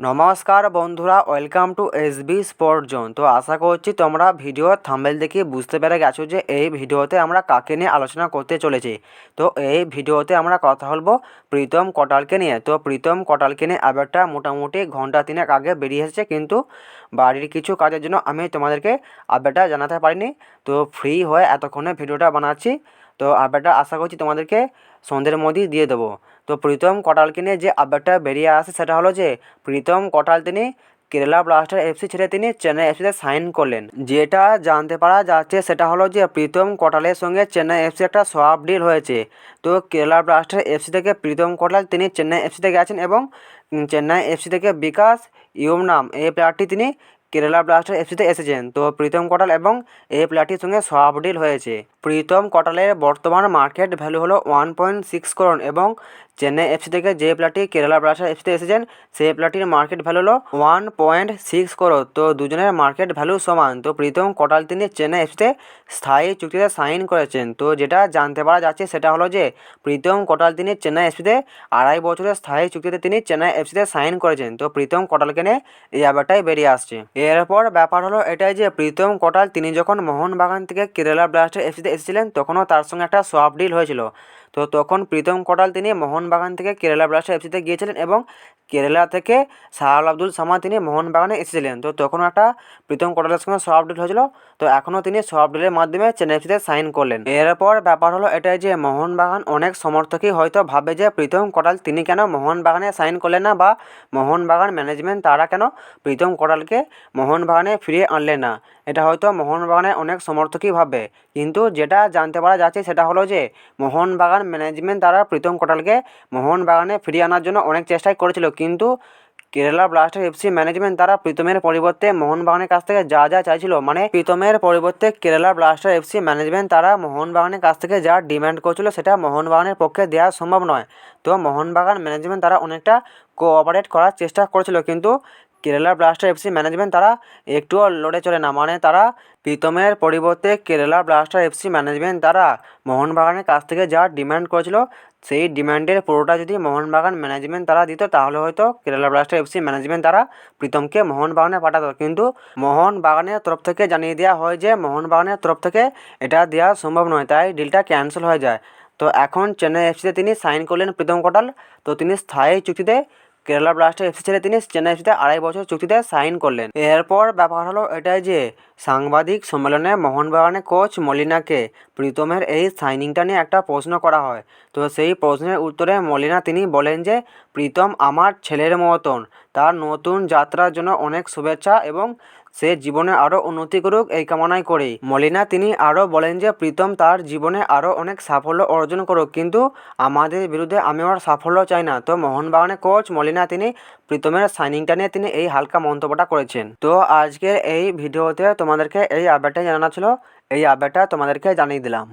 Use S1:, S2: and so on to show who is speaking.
S1: নমস্কার বন্ধুরা welcome to S B sport zone তো আশা করছি তোমরা ভিডিও থাম্বেল দেখে বুঝতে পেরে গেছো যে এই ভিডিওতে আমরা কাকে নিয়ে আলোচনা করতে চলেছি। তো এই ভিডিওতে আমরা কথা বলব প্রীতম কটালকে নিয়ে। তো প্রীতম কটালকে নিয়ে আবারটা মোটামুটি ঘণ্টা তিনেক আগে বেরিয়ে এসেছে, কিন্তু বাড়ির কিছু কাজের জন্য আমি তোমাদেরকে আপডেটটা জানাতে পারিনি। তো ফ্রি হয়ে এতক্ষণে ভিডিওটা বানাচ্ছি। তো আপডেটটা আশা করছি তোমাদেরকে সন্ধ্যের মধ্যেই দিয়ে দেবো। তো প্রীতম কটালকে নিয়ে যে আপডেটটা বেরিয়ে আসে সেটা হলো যে, প্রীতম কটাল তিনি কেরালা ব্লাস্টার এফসি ছেড়ে তিনি চেন্নাই এফসিতে সাইন করলেন। যেটা জানতে পারা যাচ্ছে সেটা হলো যে, প্রীতম কটালের সঙ্গে চেন্নাই এফসি একটা সোয়াপ ডিল হয়েছে। তো কেরালা ব্লাস্টার এফসি থেকে প্রীতম কটাল তিনি চেন্নাই এফসিতে গেছেন এবং চেন্নাই এফসি থেকে বিকাশ ইউমনাম এই প্লেয়ারটি তিনি কেরালা ব্লাস্টার এফসিতে এসেছেন। তো প্রীতম কটাল এবং এই প্লেয়ারটির সঙ্গে সব ডিল হয়েছে। প্রীতম কটালের বর্তমান মার্কেট ভ্যালু হলো ওয়ান পয়েন্ট সিক্স করোন এবং চেন্নাই এফসি থেকে যে প্লেয়ারটি কেরালা ব্লাস্টার এফসিতে এসেছেন, সেই প্লেয়ারটির মার্কেট ভ্যালু হলো ওয়ান পয়েন্ট সিক্স করোড় তো দুজনের মার্কেট ভ্যালু সমান। তো প্রীতম কটাল তিনি চেন্নাই এফসিতে স্থায়ী চুক্তিতে সাইন করেছেন। তো যেটা জানতে পারা যাচ্ছে সেটা হলো যে, প্রীতম কটাল তিনি চেন্নাই এফসিতে আড়াই বছরের স্থায়ী চুক্তিতে তিনি চেন্নাই এফসিতে সাইন করেছেন। তো প্রীতম কটালকে নিয়ে এই ব্যাপারটাই বেরিয়ে আসছে। এরপর ব্যাপার হলো এটাই যে, প্রীতম কটাল তিনি যখন মোহনবাগান থেকে কেরালা ব্লাস্টার এফসিতে এসেছিলেন, তখনও তার সঙ্গে একটা সফট ডিল হয়েছিল। তো তখন প্রীতম কোটাল তিনি মোহনবাগান থেকে কেরালা ব্লাস্টার এফসিতে গিয়েছিলেন এবং কেরালা থেকে সাহাল আব্দুল সামা তিনি মোহনবাগানে এসেছিলেন। তো তখন একটা প্রীতম কোটালের সঙ্গে সব ডিল হয়েছিল। তো এখনও তিনি সব ডিলের মাধ্যমে চেন্নাই এফসিতে সাইন করলেন। এরপর ব্যাপার হলো এটাই যে মোহনবাগান অনেক সমর্থকই হয়তো ভাবে যে প্রীতম কোটাল তিনি কেন মোহনবাগানে সাইন করলেন না বা মোহনবাগান ম্যানেজমেন্ট তারা কেন প্রীতম কোটালকে মোহনবাগানে ফিরিয়ে আনলেন না। এটা হয়তো মোহনবাগানের অনেক সমর্থকই ভাববে। কিন্তু যেটা জানতে পারা যাচ্ছে সেটা হলো যে মোহনবাগান ম্যানেজমেন্ট তারা প্রীতম কোটালকে মোহনবাগানে ফিরিয়ে আনার জন্য অনেক চেষ্টাই করেছিল। কিন্তু কেরালা ব্লাস্টার এফসি ম্যানেজমেন্ট তারা প্রীতমের পরিবর্তে মোহনবাগানের কাছ থেকে যা যা চাইছিল মানে প্রীতমের পরিবর্তে কেরালা ব্লাস্টার এফসি ম্যানেজমেন্ট তারা মোহনবাগানের কাছ থেকে যা ডিমান্ড করছিল সেটা মোহনবাগানের পক্ষে দেওয়া সম্ভব নয়। তো মোহনবাগান ম্যানেজমেন্ট তারা অনেকটা কোঅপারেট করার চেষ্টা করেছিল। কিন্তু কেরালা ব্লাস্টার এফসি ম্যানেজমেন্ট তারা একটুও লড়ে চলে না। মানে তারা প্রীতমের পরিবর্তে কেরালা ব্লাস্টার এফসি ম্যানেজমেন্ট তারা মোহনবাগানের কাছ থেকে যা ডিমান্ড করেছিল, সেই ডিমান্ডের পুরোটা যদি মোহনবাগান ম্যানেজমেন্ট তারা দিত, তাহলে হয়তো কেরালা ব্লাস্টার এফসি ম্যানেজমেন্ট তারা প্রীতমকে মোহনবাগানে পাঠাতো। কিন্তু মোহনবাগানের তরফ থেকে জানিয়ে দেওয়া হয় যে, মোহনবাগানের তরফ থেকে এটা দেওয়া সম্ভব নয়, তাই ডিলটা ক্যান্সেল হয়ে যায়। তো এখন চেন্নাই এফসিতে তিনি সাইন করলেন প্রীতম কোটাল। তো তিনি স্থায়ী চুক্তিতে কেরালা ব্লাস্টার এফসি ছেড়ে তিনি চেন্নাই এফসিতে আড়াই বছর চুক্তিতে সাইন করলেন। এরপর ব্যাপার হলো এটাই যে সাংবাদিক সম্মেলনে মোহনবাগানের কোচ মলিনাকে প্রীতমের এই সাইনিংটা নিয়ে একটা প্রশ্ন করা হয়। তো সেই প্রশ্নের উত্তরে মলিনা তিনি বলেন যে, প্রীতম আমার ছেলের মতন, তার নতুন যাত্রার জন্য অনেক শুভেচ্ছা এবং সে জীবনে আরও উন্নতি করুক এই কামনাই করি। মলিনা, তিনি আরও বলেন যে, প্রীতম তার জীবনে আরও অনেক সাফল্য অর্জন করুক, কিন্তু আমাদের বিরুদ্ধে আমি ওর সাফল্য চাই না। তো মোহনবাগানের কোচ মলিনা, তিনি প্রীতমের সাইনিংটা নিয়ে তিনি এই হালকা মন্তব্যটা করেছেন। তো আজকের এই ভিডিওতে তোমাদেরকে এই আপডেটটা জানানো ছিল। এই আপডেটটা তোমাদেরকে জানিয়ে দিলাম।